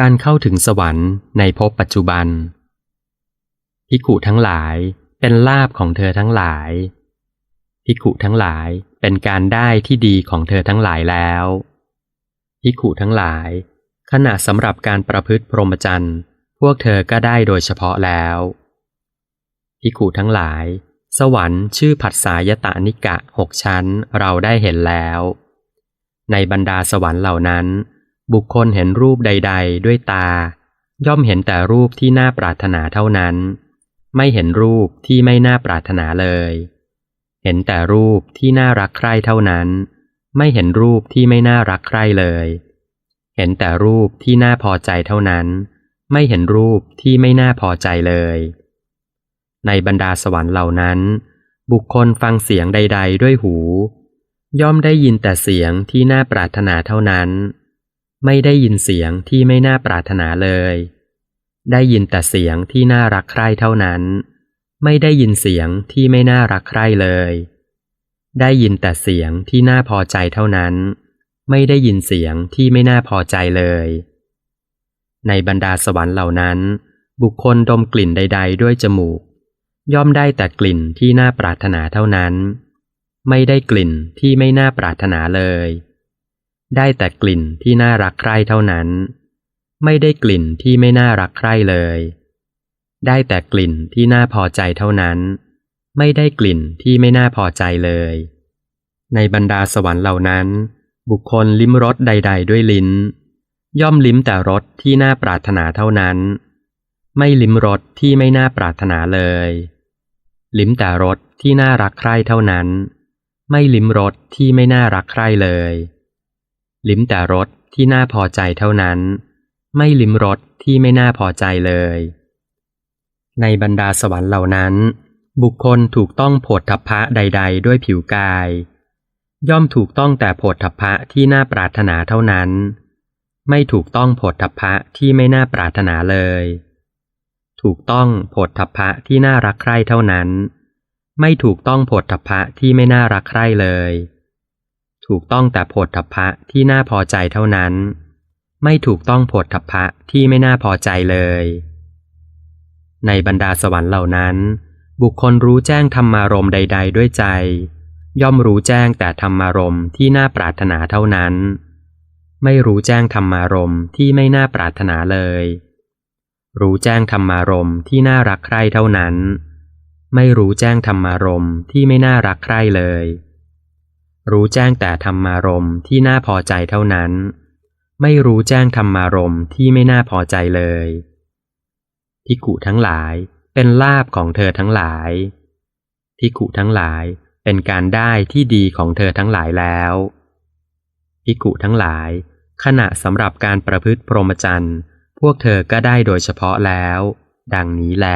การเข้าถึงสวรรค์ในภพปัจจุบันภิกุทั้งหลายเป็นลาบของเธอทั้งหลายภิกุทั้งหลายเป็นการได้ที่ดีของเธอทั้งหลายแล้วภิกุทั้งหลาย ขณะสำหรับการประพฤติพรหมจรรย์พวกเธอก็ได้โดยเฉพาะแล้วภิกุทั้งหลาย สวรรค์ชื่อผัสสายตานิกะหกชั้นเราได้เห็นแล้ว ในบรรดาสวรรค์เหล่านั้น บุคคลเห็นรูปใด ๆ ด้วยตา ย่อมเห็นแต่รูปที่น่าปรารถนาเท่านั้น ไม่เห็นรูปที่ไม่น่าปรารถนาเลย เห็นแต่รูปที่น่ารักใคร่เท่านั้น ไม่เห็นรูปที่ไม่น่ารักใคร่เลย เห็นแต่รูปที่น่าพอใจเท่านั้น ไม่เห็นรูปที่ไม่น่าพอใจเลย ในบรรดาสวรรค์เหล่านั้น บุคคลฟังเสียงใด ๆ ด้วยหู ย่อมได้ยินแต่เสียงที่น่าปรารถนาเท่านั้น ไม่ได้ยินเสียงที่ไม่น่าปรารถนาเลย ได้ยินแต่เสียงที่น่ารักใคร่เท่านั้น ไม่ได้ยินเสียงที่ไม่น่ารักใคร่เลย ได้ยินแต่เสียงที่น่าพอใจเท่านั้น ไม่ได้ยินเสียงที่ไม่น่าพอใจเลย ในบรรดาสวรรค์เหล่านั้น บุคคลดมกลิ่นใด ๆ ด้วยจมูก ย่อมได้แต่กลิ่นที่น่าปรารถนาเท่านั้น ไม่ได้กลิ่นที่ไม่น่าปรารถนาเลย ได้แต่กลิ่นที่น่ารักใคร่เท่านั้น ไม่ได้กลิ่นที่ไม่น่ารักใคร่เลย ได้แต่กลิ่นที่น่าพอใจเท่านั้น ไม่ได้กลิ่นที่ไม่น่าพอใจเลย ในบรรดาสวรรค์เหล่านั้น บุคคลลิ้มรสใด ๆ ด้วยลิ้น ย่อมลิ้มแต่รสที่น่าปรารถนาเท่านั้น ไม่ลิ้มรสที่ไม่น่าปรารถนาเลย ลิ้มแต่รสที่น่ารักใคร่เท่านั้น ไม่ลิ้มรสที่ไม่น่ารักใคร่เลย ลิ้มแต่รสที่น่าพอใจเท่านั้น ไม่ลิ้มรสที่ไม่น่าพอใจเลย ในบรรดาสวรรค์เหล่านั้น บุคคลถูกต้องโผฏฐัพพะใด ๆ ด้วยผิวกาย ย่อมถูกต้องแต่โผฏฐัพพะที่น่าปรารถนาเท่านั้น ไม่ถูกต้องโผฏฐัพพะที่ไม่น่าปรารถนาเลย ถูกต้องโผฏฐัพพะที่น่ารักใคร่เท่านั้น ไม่ถูกต้องโผฏฐัพพะที่ไม่น่ารักใคร่เลย ถูกต้องแต่โผฏฐัพพะที่น่าพอใจเท่านั้น ไม่ถูกต้องโผฏฐัพพะที่ไม่น่าพอใจเลย ในบรรดาสวรรค์เหล่านั้น บุคคลรู้แจ้งธรรมารมใด ๆ ด้วยใจ ย่อมรู้แจ้งแต่ธรรมารมที่น่าปรารถนาเท่านั้น ไม่รู้แจ้งธรรมารมที่ไม่น่าปรารถนาเลย รู้แจ้งธรรมารมที่น่ารักใคร่เท่านั้น ไม่รู้แจ้งธรรมารมที่ไม่น่ารักใคร่เลย รู้แจ้งแต่ธรรมารมณ์ที่น่าพอใจเท่านั้น ไม่รู้แจ้งธรรมารมณ์ที่ไม่น่าพอใจเลยภิกุทั้งหลายเป็นลาบของเธอทั้งหลายภิกุทั้งหลายเป็นการได้ที่ดีของเธอทั้งหลายแล้วภิกุทั้งหลาย ขณะสำหรับการประพฤติพรหมจรรย์ พวกเธอก็ได้โดยเฉพาะแล้ว ดังนี้แล